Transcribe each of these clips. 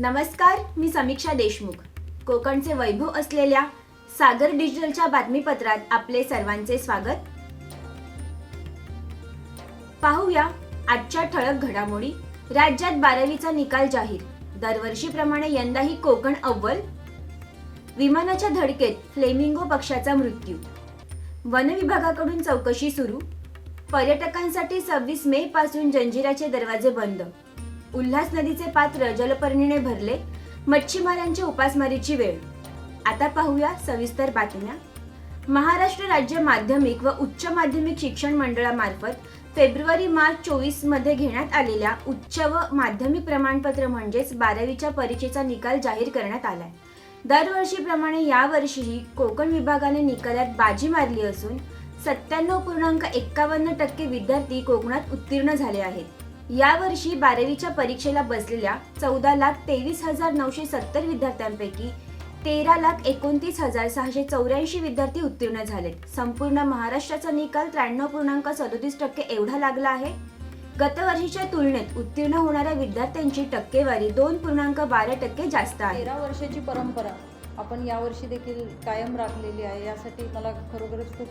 नमस्कार मी समीक्षा देशमुख. कोकणचे वैभव असलेल्या सागर डिजिटलच्या बातमीपत्रात आपले सर्वांचे स्वागत. पाहूया आजच्या ठळक घडामोडी. राज्यात बारावीचा निकाल जाहीर. दरवर्षीप्रमाणे यंदाही कोकण अव्वल. विमानाच्या धडकेत फ्लेमिंगो पक्षाचा मृत्यू. वन विभागाकडून चौकशी सुरू. पर्यटकांसाठी सव्वीस मे पासून जंजिराचे दरवाजे बंद. उल्हास नदीचे पात्र जलपर्णीने भरले मच्छीमारांच्या उपासमारीची वेळ. आता पाहूया सविस्तर बातम्या. महाराष्ट्र राज्य माध्यमिक व उच्च माध्यमिक शिक्षण मंडळामार्फत फेब्रुवारी मार्च चोवीसमध्ये घेण्यात आलेल्या उच्च व माध्यमिक प्रमाणपत्र म्हणजेच बारावीच्या परीक्षेचा निकाल जाहीर करण्यात आलाय. दरवर्षीप्रमाणे यावर्षीही कोकण विभागाने निकालात बाजी मारली असून सत्त्याण्णव पूर्णांक एक्कावन्न टक्के विद्यार्थी कोकणात उत्तीर्ण झाले आहेत. यावर्षी बारावीच्या परीक्षेला बसलेल्या चौदा लाख तेवीस हजार नऊशे सत्तर विद्यार्थ्यांपैकी तेरा लाख एकोणतीस हजार सहाशे चौऱ्याऐंशी विद्यार्थी उत्तीर्ण झालेत संपूर्ण महाराष्ट्राचा निकाल त्र्याण्णव पूर्णांक सदोतीस टक्के एवढा लागला आहे. गतवर्षीच्या तुलनेत उत्तीर्ण होणाऱ्या विद्यार्थ्यांची टक्केवारी दोन पूर्णांक बारा टक्के जास्त आहे. तेरा वर्षाची परंपरा आपण यावर्षी देखील कायम राखलेली आहे. यासाठी मला खरोखरच खूप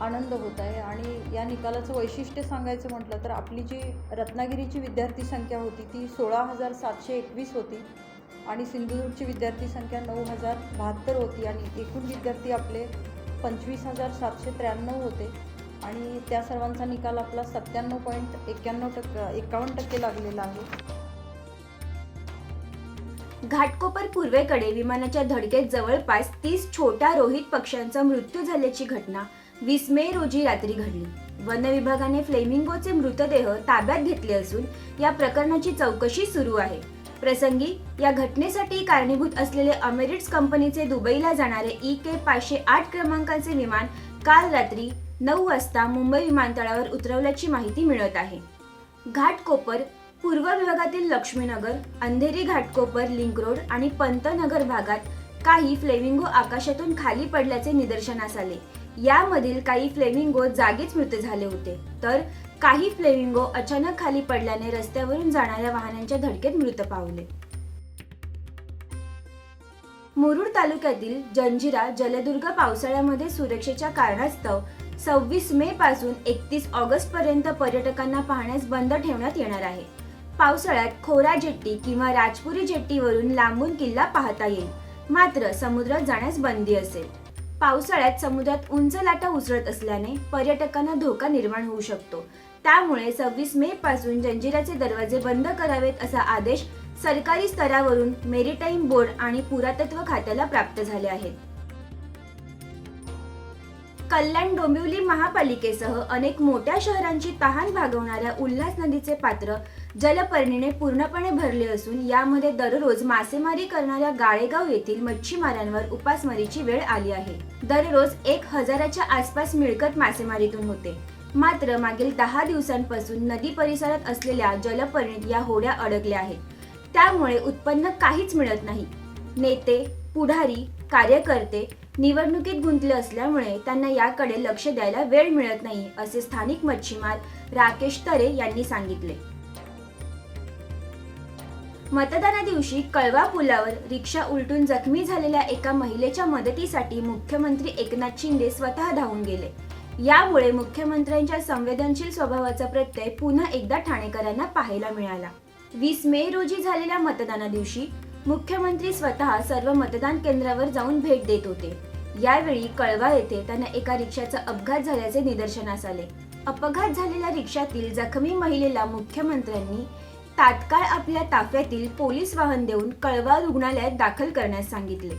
आनंद होत आहे. आणि या निकालाचं वैशिष्ट्य सांगायचं म्हटलं तर आपली जी रत्नागिरीची विद्यार्थी संख्या होती ती सोळा हजार सातशे एकवीस होती आणि सिंधुदुर्गची विद्यार्थी संख्या नऊ हजार बहात्तर होती आणि एकूण विद्यार्थी आपले पंचवीस हजार सातशे त्र्याण्णव होते. आणि त्या सर्वांचा निकाल आपला सत्त्याण्णव पॉईंट एक्क्याण्णव टक्के एकावन्न टक्के लागलेला आहे. घाटकोपर पूर्वेकडे विमानाच्या धडकेत जवळपास तीस छोट्या रोहित पक्ष्यांचा मृत्यू झाल्याची घटना वीस मे रोजी रात्री घडली. वन विभागाने फ्लेमिंगोचे मृतदेह ताब्यात घेतले असून या प्रकरणाची चौकशी सुरू आहे. प्रसंगी या घटनेसाठी कारणीभूत असलेले अमेरिट्स कंपनीचे दुबईला जाणारे ई के पाचशे आठ क्रमांकाचे विमान काल रात्री नऊ वाजता मुंबई विमानतळावर उतरवल्याची माहिती मिळत आहे. घाटकोपर पूर्व विभागातील लक्ष्मीनगर अंधेरी घाटकोपर लिंक रोड आणि पंतनगर भागात काही फ्लेमिंगो आकाशातून खाली पडल्याचे निदर्शनास आले. यामधील काही फ्लेमिंगो जागीच मृत झाले होते. तर काही फ्लेमिंगो अचानक खाली पडल्याने रस्त्यावरून जाणाऱ्या वाहनांच्या धडकेत मृत पावले. मुरुड तालुक्यातील जंजिरा जलदुर्ग पावसाळ्यामध्ये सुरक्षेच्या कारणास्तव सव्वीस मे पासून एकतीस ऑगस्ट पर्यंत पर्यटकांना पाहण्यास बंद ठेवण्यात येणार आहे. पावसाळ्यात खोरा जेट्टी किंवा राजपुरी जेट्टीवरून लांबून किल्ला पाहता येईल. मात्र समुद्रात जाण्यास बंदी असेल. पावसाळ्यात समुद्रात उंच लाटा उसळत असल्याने पर्यटकांना धोका निर्माण होऊ शकतो. त्यामुळे सव्वीस मे पासून जंजिराचे दरवाजे बंद करावेत असा आदेश सरकारी स्तरावरून मेरीटाईम बोर्ड आणि पुरातत्व खात्याला प्राप्त झाले आहेत. कल्याण डोंबिवली महापालिकेसह अनेक मोठ्या शहरांची तहान भागवणाऱ्या उल्हास नदीचे पात्र जलपर्णीने पूर्णपणे भरले असून यामध्ये दररोज मासेमारी करणाऱ्या गाळेगाव येथील मच्छीमारांवर उपासमारीची वेळ आली आहे. दररोज एक हजाराच्या आसपास मिळकत मासेमारीतून होते. मात्र मागील दहा दिवसांपासून नदी परिसरात असलेल्या जलपर्णीत या होड्या अडकल्या आहेत. त्यामुळे उत्पन्न काहीच मिळत नाही. नेते पुढारी कार्यकर्ते निवडणुकीत गुंतले असल्यामुळे त्यांना याकडे लक्ष द्यायला वेळ मिळत नाही असे स्थानिक मच्छीमार राकेश तरे यांनी सांगितले. मतदाना दिवशी कळवा पुलावर रिक्षा उलटून जखमी झालेल्या एका महिलेच्या मदतीसाठी मुख्यमंत्री एकनाथ शिंदे स्वतः धावून गेले. यामुळे मुख्यमंत्र्यांच्या संवेदनशील स्वभावाचा प्रत्यय पुन्हा एकदा ठाणेकरांना पाहायला मिळाला. वीस मे रोजी झालेल्या मतदाना दिवशी मुख्यमंत्री स्वतः सर्व मतदान केंद्रावर जाऊन भेट देत होते. यावेळी कळवा येथे त्यांना एका रिक्षाचा अपघात झाल्याचे निदर्शनास आले. अपघात झालेल्या रिक्षातील जखमी महिलेला मुख्यमंत्र्यांनी तात्काळ आपल्या ताफ्यातील पोलीस वाहन देऊन कळवा रुग्णालयात दाखल करण्यास सांगितले.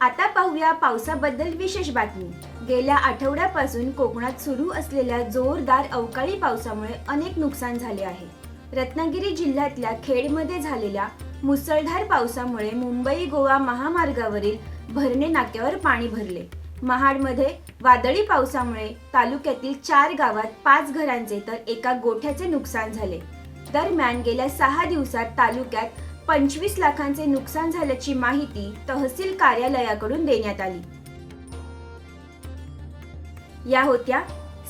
आता पाहूया पावसाबद्दल विशेष बातमी. गेल्या आठवड्यापासून कोकणात सुरू असलेल्या जोरदार अवकाळी पावसामुळे अनेक नुकसान झाले आहे. रत्नागिरी जिल्ह्यातल्या खेडमध्ये झालेल्या मुसळधार पावसामुळे मुंबई गोवा महामार्गावरील भरणे नाक्यावर पाणी भरले. महाडमध्ये वादळी पावसामुळे तालुक्यातील चार गावात पाच घरांचे तर एका गोठ्याचे नुकसान झाले. दरम्यान गेल्या सहा दिवसात तालुक्यात पंचवीस लाखांचे नुकसान झाल्याची माहिती तहसील कार्यालयाकडून देण्यात आली. या होत्या